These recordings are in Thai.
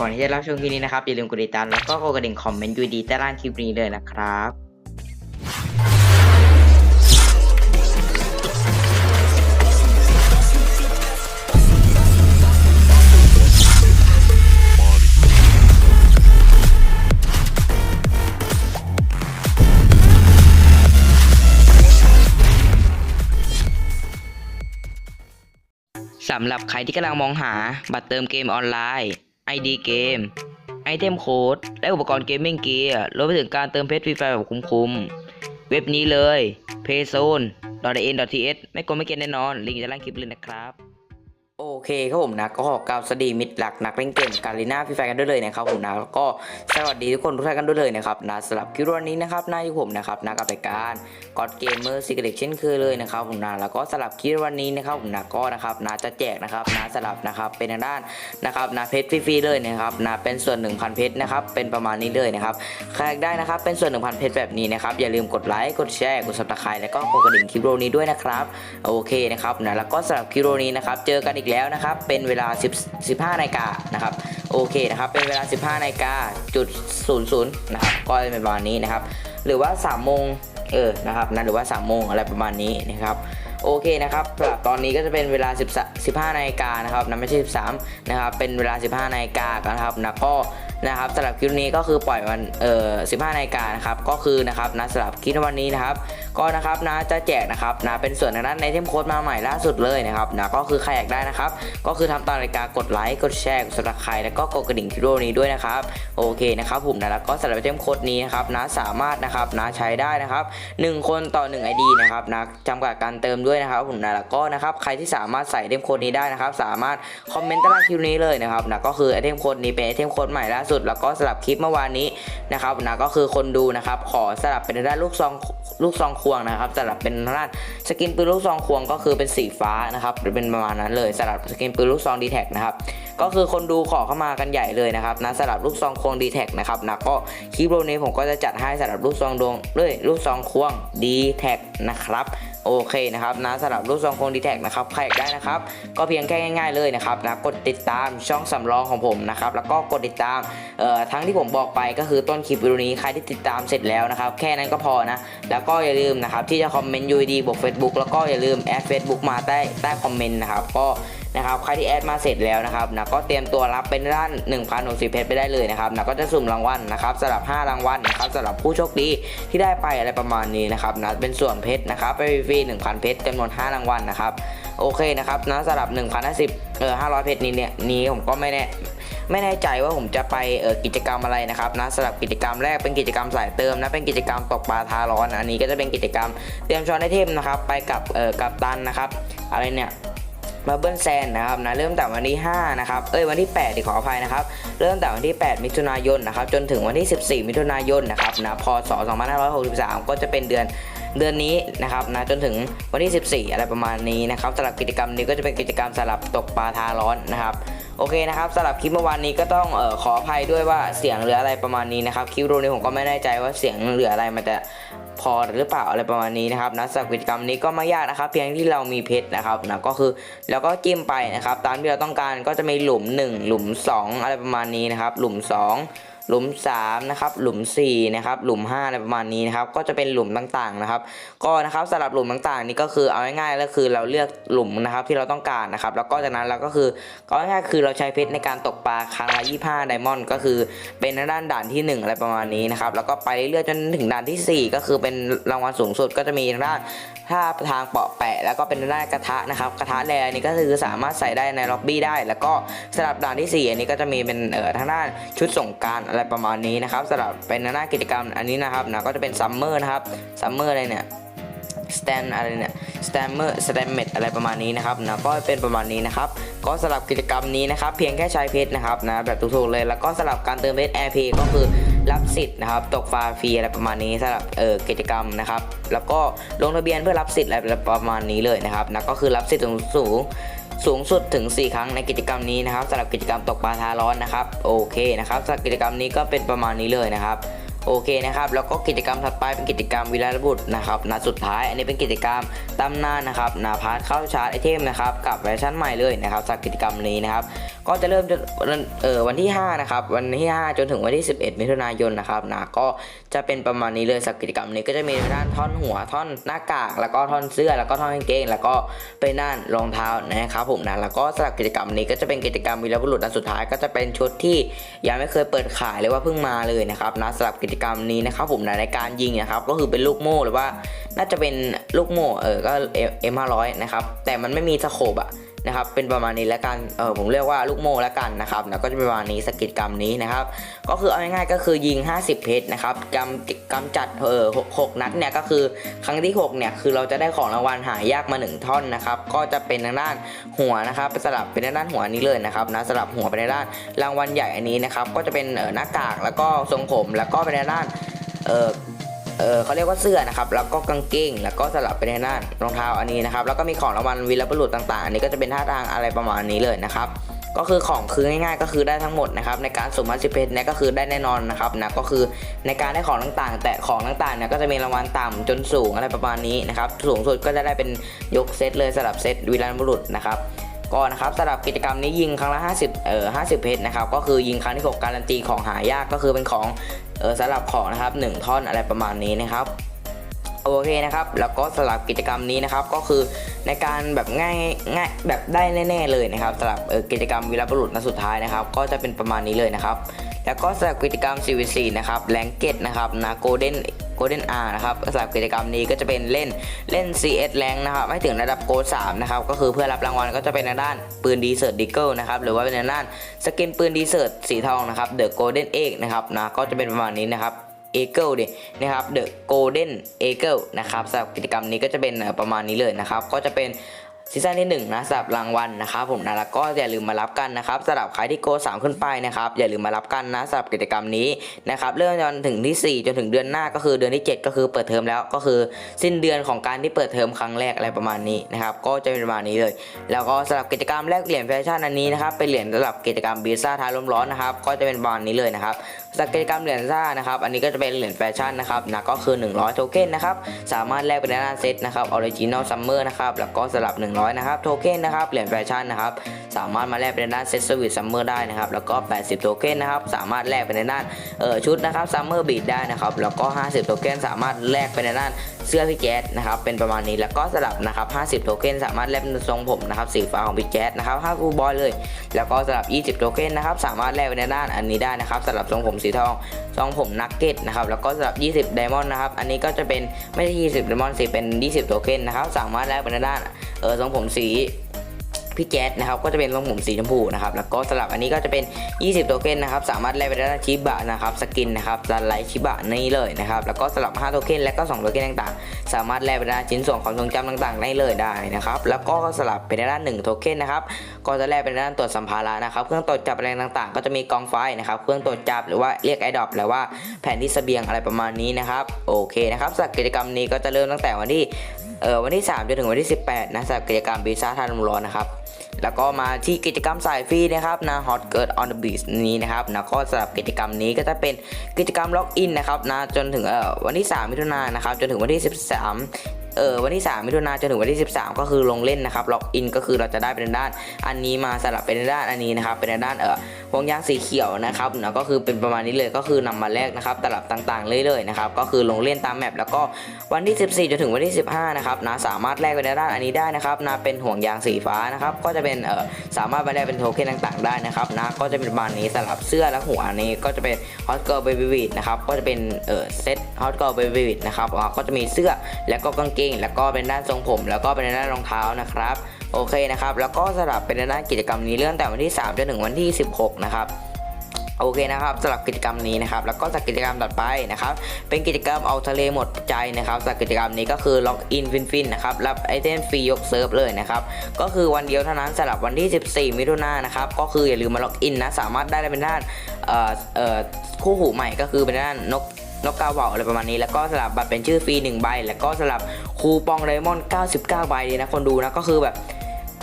ก่อนที่จะรับชมคลิปนี้นะครับอย่าลืมกดติดตามแล้วก็กดกระดิ่งคอมเมนต์ยูดีใต้ล่างคลิปนี้เลยนะครับสำหรับใครที่กำลังมองหาบัตรเติมเกมออนไลน์ ID เกม ไอเทมโค้ด และอุปกรณ์เกมมิ่งเกียร์รวมไปถึงการเติมเพชรฟรีไฟแบบคุ้มๆ เว็บนี้เลย payzone.in.th ไม่กลัวไม่เก็นแน่นอน ลิงก์อยู่ด้านล่างคลิปเลยนะครับ เคครับผมนะก็ขอกล่าวสวัสดีมิตรหลักนักเล่นเกมการีน่าฟรีไฟนกันด้วยเลยนะครับผมนะแล้วก็สวัสดีทุกคนทุกท่านกันด้วยเลยนะครับนะสำหรับคลิปวันนี้นะครับหน้าที่ผมนะครับนะกับรายการกอดเกมเมอร์ซิกเด็กเช่นเคยเลยนะครับผมนะแล้วก็สำหรับคลิปวันนี้นะครับผมนะก็นะครับนะจะแจกนะครับนะสำหรับนะครับเป็นทางด้านนะครับนะเพชรฟรีๆเลยนะครับนะเป็นส่วน 1,000 เพชรนะครับเป็นประมาณนี้เลยนะครับใครได้นะครับเป็นส่วน 1,000 เพชรแบบนี้นะครับอย่าลืมกดไลค์กดแชร์กดซับสไครต์แล้วก็กดกระดิ่งคลิปโรนี้ด้วยนะครับโอเคนะครับนะแล้วก็สำหรับคลิปวิดีโอนี้นะครับเจอกันอีกแล้วนะครับ เป็นเวลา 10 15นาฬิกานะครับ โอเคนะครับ เป็นเวลา 15นาฬิกาจุด00นะครับ ก็เป็นประมาณนี้นะครับ หรือว่า3โมงเออ นะครับนะหรือว่า3โมงอะไรประมาณนี้นะครับโอเคนะครับสำหรับตอนนี้ก็จะเป็นเวลา10 15นาฬิกานะครับนะไม่ใช่ 13นะครับ เป็นเวลา 15นาฬิกานะครับนะก็นะครับสำหรับคลิปนี้ก็คือปล่อยวันเอ่อ15นาฬิกานะครับ ก็คือนะครับนะสำหรับคลิปวันนี้นะครับ ก็นะครับนะจะแจกนะครับนะเป็นส่วนทางด้านในเทมโค้ดมาใหม่ล่าสุดเลยนะครับนะก็คือใครอยากได้นะครับ ก็คือทำตามรายการกดไลค์กดแชร์กดซับสไครแล้วก็กดกระดิ่งคลิปวิดีโอนี้ด้วยนะครับโอเคนะครับผมนะแล้วก็สำหรับเทมโค้ดนี้นะครับนะสามารถนะครับนะใช้ได้นะครับ 1 คนต่อ1 ID นะครับนะจำกัดการเติมด้วยนะครับผมนะแล้วก็นะครับใครที่สามารถใส่ไอเทมโค้ดนี้ได้นะครับ สามารถคอมเมนต์ใต้ล่างคลิปนี้เลยนะครับนะก็คือไอเทมโค้ดนี้เป็นไอเทมโค้ดใหม่ล่าสุด แล้วก็สลับคลิปเมื่อวานนี้นะครับนะก็คือคนดูนะครับขอสลับเป็นด้านลูกซองลูกซองควงนะครับสลับเป็นด้านสกินปืนลูกซองควงก็คือเป็นสีฟ้านะครับหรือเป็นประมาณนั้นเลยสลับสกินปืนลูกซองดีแท็กนะครับก็คือคนดูขอเข้ามากันใหญ่เลยนะครับนะสลับลูกซองควงดีแท็กนะครับนะก็คลิปโรนี้ผมก็จะจัดให้สลับลูกซองดวงเลยลูกซองควงดีแท็กนะครับ โอเคนะครับนะสำหรับรูปทรงโควงดีแท็นะครับใครอยากได้นะครับ ก็เพียงแค่ง่าย ๆเลยนะครับนะกดติดตามช่องสำรองของผมนะครับแล้วก็กดติดตามเอ่อทั้งที่ผมบอกไปก็คือต้นคลิปวิดีโอนี้ใครที่ติดตามเสร็จแล้วนะครับแค่นั้นก็พอนะแล้วก็อย่าลืมนะครับที่จะคอมเมนต์ยูดีบวกเฟซบุ๊กแล้วก็อย่าลืมแอดเฟซบุ๊กมาใต้ใต้คอมเมนต์นะครับก็ นะครับใครที่แอดมาเสร็จแล้วนะครับนะก็เตรียมตัวรับเป็นด้าน1,060เพชรไปได้เลยนะครับนะก็จะสุ่มรางวัลนะครับสำหรับ 5 รางวัลนะครับสำหรับผู้โชคดีที่ได้ไปอะไรประมาณนี้นะครับนะเป็นส่วนเพชรนะครับไปฟรีๆ1,000 เพชรจำนวน 5 รางวัลนะครับโอเคนะครับนะสำหรับ1,050เออ500 เพชรนี้เนี่ยนี้ผมก็ไม่แน่ไม่แน่ใจว่าผมจะไปเออกิจกรรมอะไรนะครับนะสำหรับกิจกรรมแรกเป็นกิจกรรมสายเติมนะเป็นกิจกรรมตกปลาทาร้อนอันนี้ก็จะเป็นกิจกรรมเตรียมช้อนไอเทมนะครับไปกับเออกับตันนะครับอะไรเนี่ย มาเบิลแซนนะครับนะเริ่มแต่วันที่5นะครับเอ้ยวันที่8ดิขออภัยนะครับเริ่มแต่วันที่ 8 มิถุนายนนะครับจนถึงวันที่ 14 มิถุนายนนะครับนะพศ 2563 ก็จะเป็นเดือนเดือนนี้นะครับนะจนถึงวันที่ 14 อะไรประมาณนี้นะครับสำหรับกิจกรรมนี้ก็จะเป็นกิจกรรมสลับตกปลาทาร้อนนะครับโอเคนะครับสำหรับคลิปเมื่อวานนี้ก็ต้องออขออภัยด้วยว่าเสียงหรืออะไรประมาณนี้นะครับคลิปรูนี้ผมก็ไม่แน่ใจว่าเสียงเหรืออะไรมันจะ พอหรือเปล่าอะไรประมาณนี้นะครับนะสำหรับกิจกรรมนี้ก็ไม่ยากนะครับ เพียงที่เรามีเพชรนะครับนะก็คือแล้วก็จิ้มไปนะครับ ตามที่เราต้องการก็จะมีหลุม 1 หลุม 2 อะไรประมาณนี้นะครับ หลุม 2 หลุม3นะครับหลุม4นะครับหลุม5อะไรประมาณนี้นะครับก็จะเป็นหลุมต่างๆนะครับ ก็นะครับสำหรับหลุมต่างๆ นี่ก็คือเอาง่ายๆแล้วคือเราเลือกหลุมนะครับที่เราต้องการนะครับ แล้วก็จากนั้นเราก็คือก็ง่ายๆคือเราใช้เพชรในการตกปลาครั้งละ25ไดมอนด์ก็คือเป็นด้านด่านที่ 1 อะไรประมาณนี้นะครับแล้วก็ไปเรื่อยๆจนถึงด่านที่ 4 ก็คือเป็นรางวัลสูงสุดก็จะมีด้านท่าทางเปาะแปะ แล้วก็เป็นด้านกระทะนะครับกระทะแรอันนี้ก็คือสามารถใส่ได้ในล็อบบี้ได้ แล้วก็สำหรับด่านที่4อันนี้ก็จะมีเป็นเอ่อทางด้านชุดสงกรารอะไรประมาณนี้นะครับสำหรับเป็นหน้ากิจกรรมอันนี้นะครับนะก็จะเป็นซัมเมอร์นะครับซัมเมอร์อะไรเนี่ยสแตนอะไรเนี่ยสแตมเมอร์สแตมเมดอะไรประมาณนี้นะครับนะก็เป็นประมาณนี้นะครับก็สำหรับกิจกรรมนี้นะครับ เพียงแค่ใช้เพชรนะครับนะแบบถูกๆเลยแล้วก็สำหรับการเติมเพชรแอร์เพก็คือรับสิทธิ์นะครับตกฟาฟรีอะไรประมาณนี้สำหรับเออกิจกรรมนะครับ แล้วก็ลงทะเบียนเพื่อรับสิทธิ์อะไรประมาณนี้เลยนะครับนะก็คือรับสิทธิ์สูง สูงสุดถึง 4 ครั้งในกิจกรรมนี้นะครับสำหรับกิจกรรมตกปลาทาร้อนนะครับโอเคนะครับสำหรับกิจกรรมนี้ก็เป็นประมาณนี้เลยนะครับ โอเคนะครับแล้วก็กิจกรรมถัดไปเป็นกิจกรรมวิลาบุตรนะครับนัดสุดท้ายอันนี้เป็นกิจกรรมตำนานนะครับนาพาร์ทเข้าชาร์จไอเทมนะครับกับแฟชั่นใหม่เลยนะครับจากกิจกรรมนี้นะครับก็จะเริ่มเออวันที่5นะครับวันที่ 5 จนถึงวันที่ 11 มิถุนายนนะครับนะก็จะเป็นประมาณนี้เลยสักกิจกรรมนี้ก็จะมีด้านท่อนหัวท่อนหน้ากาก แล้วก็ท่อนเสื้อ แล้วก็ท่อนกางเกง แล้วก็เป็นด้านรองเท้านะครับผมนะแล้วก็สำหรับกิจกรรมนี้ก็จะเป็นกิจกรรมวีรบุรุษอันสุดท้ายก็จะเป็นชุดที่ยังไม่เคยเปิดขายเลยว่าเพิ่งมาเลยนะครับนะสำหรับกิจกรรมนี้นะครับผมนในการยิงนะครับก็คือเป็นลูกโม่หรือว่าน่าจะเป็นลูกโม่เออก็เอ็มห้าร้อยนะครับแต่มันไม่มีสโคบอะ นะครับเป็นประมาณนี้แล้วกันเออผมเรียกว่าลูกโม่แล้วกันนะครับแล้วก็จะเป็นประมาณนี้สกิลกรรมนี้นะครับ ก็คือเอาง่ายๆก็คือยิง 50 เพชรนะครับกำกำจัดเออหกหกนัดเนี่ยก็คือครั้งที่6เนี่ยคือเราจะได้ของรางวัลหายากมา 1 ท่อนนะครับก็จะเป็นทางด้านหัวนะครับสลับเป็นทางด้านหัวนี้เลยนะครับนะสลับหัวเป็นทางด้านรางวัลใหญ่อันนี้นะครับก็จะเป็นเออหน้ากากแล้วก็ทรงผมแล้วก็เป็นทางด้านเออ เออเขาเรียกว่าเสื้อนะครับแล้วก็กางเกงแล้วก็สลับไปในหน้ารองเท้าอันนี้นะครับแล้วก็มีของรางวัลวีรบุรุษต่างๆอันนี้ก็จะเป็นท่าทางอะไรประมาณนี้เลยนะครับก็คือของคือง่ายๆก็คือได้ทั้งหมดนะครับในการสุ่มฮัสิเพชรเนี่ยก็คือได้แน่นอนนะครับนะก็คือในการได้ของต่างๆ แต่ของต่างๆเนี่ยก็จะมีรางวัลต่ำจนสูงอะไรประมาณนี้นะครับสูงสุดก็จะได้เป็นยกเซตเลยสลับเซตวีรบุรุษนะครับก็นะครับสำหรับกิจกรรมนี้ยิงครั้งละ 50 เอ่อ 50 เพชรนะครับ ก็คือยิงครั้งที่ 6 การันตีของหายากก็คือเป็นของ สำหรับของนะครับหนึ่งท่อนอะไรประมาณนี้นะครับ โอเคนะครับแล้วก็สำหรับกิจกรรมนี้นะครับก็คือในการแบบง่ายง่ายแบบได้แน่ๆเลยนะครับสำหรับกิจกรรมวีรบุรุษนัดสุดท้ายนะครับ ก็จะเป็นประมาณนี้เลยนะครับ แล้วก็สำหรับกิจกรรม CVC นะครับแรงเกตนะครับนะโกลเด้นโกลเด้นอาร์นะครับสำหรับกิจกรรมนี้ก็จะเป็นเล่นเล่น CS แรงนะครับให้ถึงระดับโกล3นะครับก็คือเพื่อรับรางวัลก็จะเป็นในด้านปืนดีเซอร์ดิเกิลนะครับหรือว่าเป็นในด้านสกินปืนดีเซอร์สีทองนะครับเดอะโกลเด้นเอกนะครับนะก็จะเป็นประมาณนี้นะครับ เอเกิลดินะครับ The Golden Eagle นะครับสำหรับกิจกรรมนี้ก็จะเป็นประมาณนี้เลยนะครับ ก็จะเป็นซีซั่นที่1นะสำหรับรางวัลนะครับผมนะแล้วก็อย่าลืมมารับกันนะครับสำหรับใครที่โก3ขึ้นไปนะครับอย่าลืมมารับกันนะสำหรับกิจกรรมนี้นะครับเริ่มจนถึงที่ 4 จนถึงเดือนหน้าก็คือเดือนที่ 7 ก็คือเปิดเทอมแล้วก็คือสิ้นเดือนของการที่เปิดเทอมครั้งแรกอะไรประมาณนี้นะครับก็จะเป็นประมาณนี้เลย แล้วก็สำหรับกิจกรรมแลกเหรียญแฟชั่นอันนี้นะครับเป็นเหรียญสำหรับกิจกรรมบีซ่าท้ายลมร้อนนะครับก็จะเป็นประมาณนี้เลยนะครับ สกิจกรรมเหรียญซ่านะครับอันนี้ก็จะเป็นเหรียญแฟชั่นนะครับนะก็คือ 100 โทเค็นนะครับสามารถแลกเป็นหน้าเซตนะครับออริจินอลซัมเมอร์นะครับแล้วก็สลับ 100 นะครับโทเค็นนะครับเหรียญแฟชั่นนะครับสามารถมาแลกเป็นในด้านเซตสวิตซัมเมอร์ได้นะครับแล้วก็ 80 โทเค็นนะครับสามารถแลกเป็นในด้านเอ่อชุดนะครับซัมเมอร์บีดได้นะครับแล้วก็ 50 โทเค็นสามารถแลกเป็นในด้าน เสื้อพี่แจ๊ดนะครับเป็นประมาณนี้แล้วก็สลับนะครับ 50 โทเค็นสามารถแลกเป็นทรงผมนะครับสีฟ้าของพี่แจ๊ดนะครับ5ฟูบอยเลย แล้วก็สลับ 20 โทเค็นนะครับสามารถแลกเป็นในด้านอันนี้ได้นะครับสลับทรงผมสีทองทรงผมนักเก็ตนะครับแล้วก็สลับ 20 ไดมอนด์นะครับอันนี้ก็จะเป็นไม่ใช่ 20 ไดมอนด์สิเป็น 20 โทเค็นนะครับสามารถแลกเป็นในด้านเออทรงผมสี พี่แจ๊ดนะครับก็จะเป็นทรงผมสีชมพูนะครับแล้วก็สลับอันนี้ก็จะเป็น 20 โทเค็นนะครับสามารถแลกเป็นในด้ชิบะนะครับสกินนะครับจันไลชิบะนี่เลยนะครับแล้วก็สลับ 5 โทเค็นและก็ 2 โทเค็นต่างๆ สามารถแลกเป็นในด้ชิ้นส่วนความทรงจำต่างๆได้เลยได้นะครับแล้วก็สลับเป็นในด้าน1โทเค็นนะครับก็จะแลกเป็นด้านตรวจสัมภาระนะครับเครื่องตรวจจับอะไรต่างๆ ก็จะมีกองไฟนะครับเครื่องตรวจจับหรือว่าเรียกไอดอปหรือว่าแผนที่เสบียงอะไรประมาณนี้นะครับโอเคนะครับสำหรับกิจกรรมนี้ก็จะเริ่มตั้งแต่วันที่ เออวันที่ 3 จนถึงวันที่ 18 นะสำหรับกิจกรรมบีซ่าทานลมร้อนนะครับ แล้วก็มาที่กิจกรรมสายฟรีนะครับนะ Hot Girl on the Beach นี้นะครับนะก็สำหรับกิจกรรมนี้ก็จะเป็นกิจกรรมล็อกอินนะครับนะจนถึงเออวันที่ 3 มิถุนายนนะครับจนถึงวันที่ 13เออวันที่ 3 มิถุนายนจนถึงวันที่ 13 ก็คือลงเล่นนะครับล็อกอินก็คือเราจะได้เป็นด้าน อันนี้มาสลับเป็นด้านอันนี้นะครับเป็นด้านเออ วงยางสีเขียวนะครับนะก็คือเป็นประมาณนี้เลยก็คือนำมาแลกนะครับตลับต่างๆเรื่อยๆนะครับก็คือลงเล่นตามแมปแล้วก็วันที่ 14จนถึงวันที่ 15นะครับนะสามารถแลกเป็นด้านอันนี้ได้นะครับนะเป็นห่วงยางสีฟ้านะครับก็จะเป็นเออสามารถมาแลกเป็นโทเค็นต่างๆ ได้นะครับนะก็จะเป็นประมาณนี้สลับเสื้อและหัวนี้ก็จะเป็น Hot Girl Baby Beat นะครับก็จะเป็นเออเซต Hot Girl Baby Beat นะครับก็จะมีเสื้อแล้วก็กางเกงแล้วก็เป็นด้านทรงผม แล้วก็เป็นด้านรองเท้านะครับ โอเคนะครับ แล้วก็สลับเป็นด้านกิจกรรมนี้เรื่องแต่วันที่3จนถึงวันที่ 16 นะครับโอเคนะครับสำหรับกิจกรรมนี้นะครับ แล้วก็จากกิจกรรมต่อไปนะครับ เป็นกิจกรรมเอาทะเลหมดใจนะครับจากกิจกรรมนี้ก็คือล็อกอินฟินฟินนะครับรับไอเทมฟรียกเซิร์ฟเลยนะครับ ก็คือวันเดียวเท่านั้นสำหรับวันที่ 14 มิถุนายนนะครับ ก็คืออย่าลืมมาล็อกอินนะ สามารถได้เป็นด้านคู่หูใหม่ก็คือเป็นด้านนกนกกาเหว่าอะไรประมาณนี้แล้วก็สลับบัตรเป็นชื่อฟรี1ใบแล้วก็สลับคูปองไดมอนด์99 ใบเลยนะคนดูนะก็คือแบบ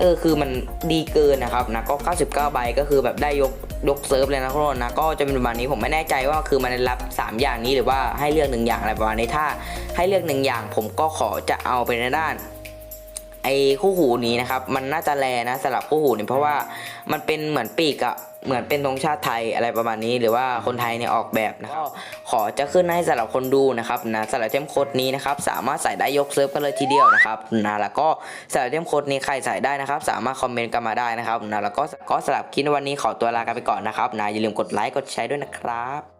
เออคือมันดีเกินนะครับนะก็99ใบก็คือแบบได้ยกยกเซิร์ฟเลยนะทุกคนนะก็จะเป็นประมาณนี้ผมไม่แน่ใจว่าคือมันรับ 3 อย่างนี้หรือว่าให้เลือกหนึ่งอย่างอะไรประมาณนี้ถ้าให้เลือกหนึ่งอย่าง ผมก็ขอจะเอาไปในด้านไอ้คู่หูนี้นะครับมันน่าจะแลนะสำหรับคู่หูนี่เพราะว่ามันเป็นเหมือนปีกอะ เหมือนเป็นธงชาติไทยอะไรประมาณนี้ หรือว่าคนไทยเนี่ยออกแบบนะครับก็ขอจะขึ้นให้สำหรับคนดูนะครับนะสำหรับเทมโค้ดนี้นะครับสามารถใส่ได้ยกเซิร์ฟกันเลยทีเดียวนะครับนะแล้วก็สำหรับเทมโค้ดนี้ใครใส่ได้นะครับ สามารถคอมเมนต์กันมาได้นะครับนะแล้วก็ก็สำหรับคลิปในวันนี้ขอตัวลากันไปก่อนนะครับนะอย่าลืมกดไลค์กดแชร์ด้วยนะครับ